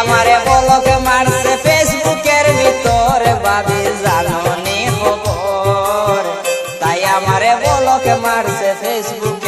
আমারে বলক মারছে ফেসবুকের ভিতর ভাবি জাননি খবর। তাই আমারে বলক মারছে ফেসবুকের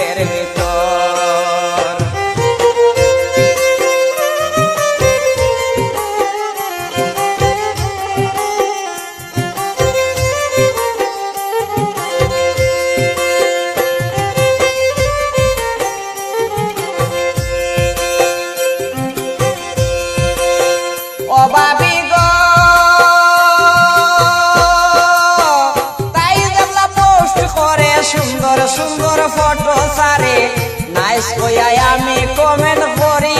সুন্দর সুন্দর ফটো সারে। নাইস কইয়াই আমি কমেন্ট করি।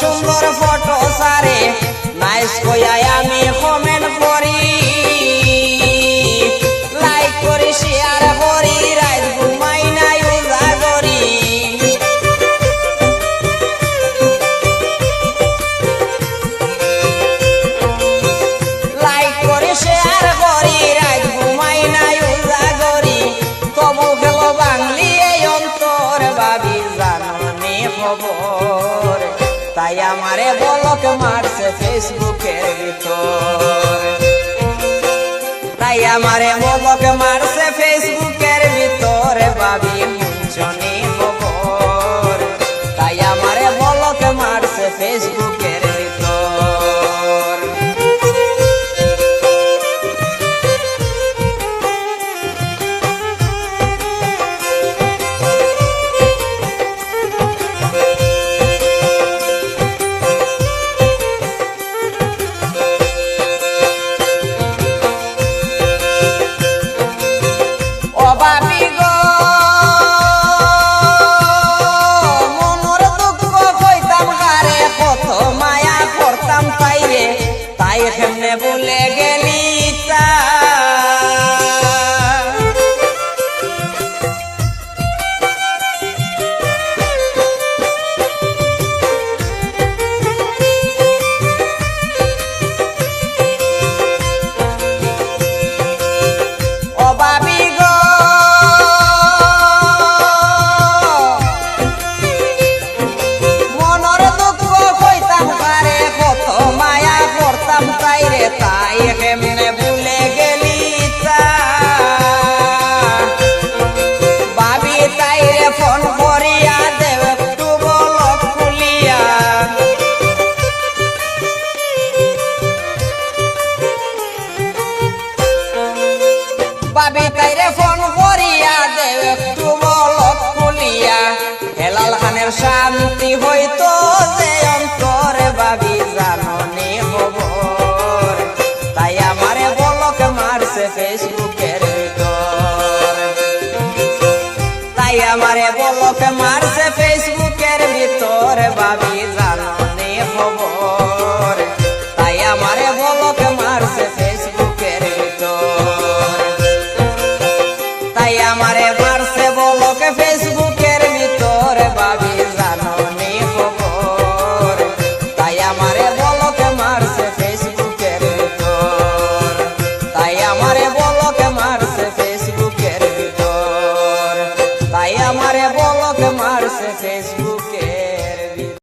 সুন্দর ফটো সারে। নাইস কইয়া আমি কমেন্ট করি। ফেসবুকের ভিতর তাই আমারে বলক মারছে ভাবি তাইরে ফোন করিয়া দেব একটু বলক খুলিয়া। হেলাল খানের শান্তি হইতো যে অন্তরে ভাবি জাননি খবর। তাই আমারে বলক মারছে ফেসবুকের তাই আমারে বলক মারছে ফেসবুকের ভিতর ভাবি